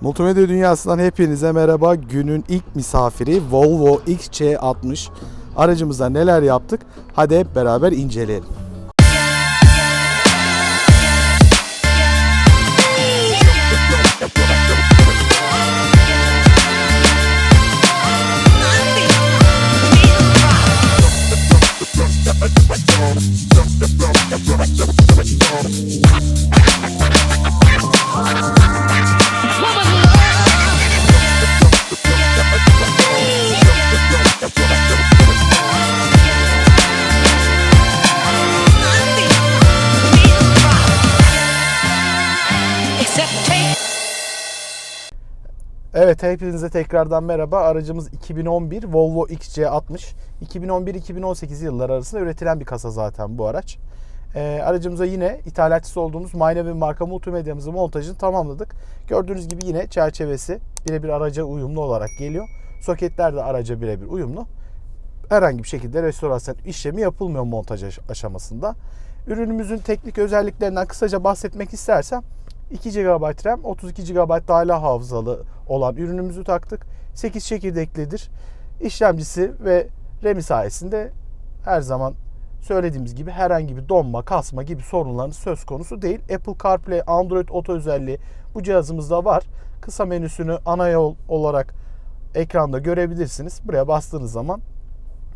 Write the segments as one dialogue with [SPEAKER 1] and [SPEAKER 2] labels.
[SPEAKER 1] Multimedya dünyasından hepinize merhaba. Günün ilk misafiri Volvo XC60. Aracımızda neler yaptık? Hadi hep beraber inceleyelim. Evet hepinize tekrardan merhaba. Aracımız 2011 Volvo XC60. 2011-2018 yılları arasında üretilen bir kasa zaten bu araç. Ee, aracımıza yine ithalatçısı olduğumuz Maynevi marka multimedyamızın montajını tamamladık. Gördüğünüz gibi yine çerçevesi birebir araca uyumlu olarak geliyor. Soketler de araca birebir uyumlu. Herhangi bir şekilde restorasyon işlemi yapılmıyor montaj aş- aşamasında. Ürünümüzün teknik özelliklerinden kısaca bahsetmek istersem 2 GB RAM, 32 GB dahili hafızalı olan ürünümüzü taktık. 8 çekirdeklidir. İşlemcisi ve RAM'i sayesinde her zaman söylediğimiz gibi herhangi bir donma, kasma gibi sorunların söz konusu değil. Apple CarPlay, Android Auto özelliği bu cihazımızda var. Kısa menüsünü ana yol olarak ekranda görebilirsiniz. Buraya bastığınız zaman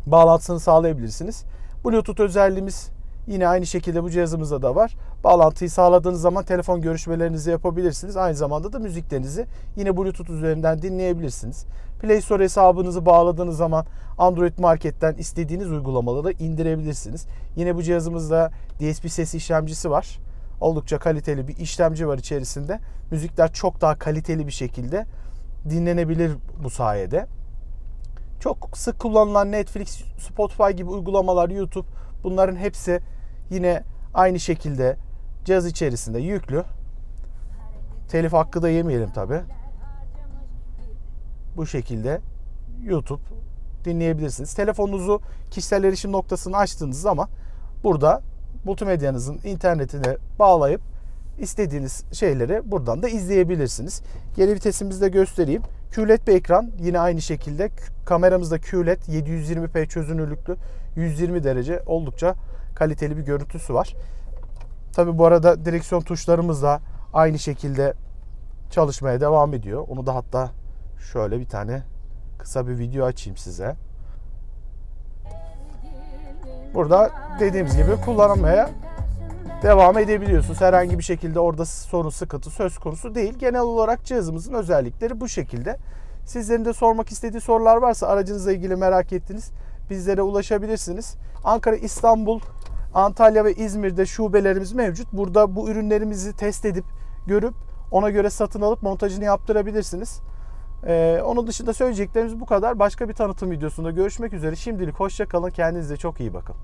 [SPEAKER 1] bağlantısını sağlayabilirsiniz. Bluetooth özelliğimiz yine aynı şekilde bu cihazımızda da var. Bağlantıyı sağladığınız zaman telefon görüşmelerinizi yapabilirsiniz. Aynı zamanda da müziklerinizi yine Bluetooth üzerinden dinleyebilirsiniz. Play Store hesabınızı bağladığınız zaman Android Market'ten istediğiniz uygulamaları indirebilirsiniz. Yine bu cihazımızda DSP ses işlemcisi var. Oldukça kaliteli bir işlemci var içerisinde. Müzikler çok daha kaliteli bir şekilde dinlenebilir bu sayede. Çok sık kullanılan Netflix, Spotify gibi uygulamalar, YouTube bunların hepsi yine aynı şekilde cihaz içerisinde yüklü. Telif hakkı da yemeyelim tabi. Bu şekilde YouTube dinleyebilirsiniz. Telefonunuzu kişisel erişim noktasını açtığınız zaman burada multimedyanızın internetine bağlayıp istediğiniz şeyleri buradan da izleyebilirsiniz. Geri vitesimizi de göstereyim. QLED bir ekran yine aynı şekilde kameramızda QLED 720p çözünürlüklü 120 derece oldukça kaliteli bir görüntüsü var. Tabi bu arada direksiyon tuşlarımız da aynı şekilde çalışmaya devam ediyor. Onu da hatta şöyle bir tane kısa bir video açayım size. Burada dediğimiz gibi kullanmaya devam edebiliyorsunuz. Herhangi bir şekilde orada sorun sıkıntı söz konusu değil. Genel olarak cihazımızın özellikleri bu şekilde. Sizlerin de sormak istediği sorular varsa aracınızla ilgili merak ettiniz bizlere ulaşabilirsiniz. Ankara, İstanbul, Antalya ve İzmir'de şubelerimiz mevcut. Burada bu ürünlerimizi test edip görüp ona göre satın alıp montajını yaptırabilirsiniz. Ee, onun dışında söyleyeceklerimiz bu kadar. Başka bir tanıtım videosunda görüşmek üzere. Şimdilik hoşça kalın. Kendinize çok iyi bakın.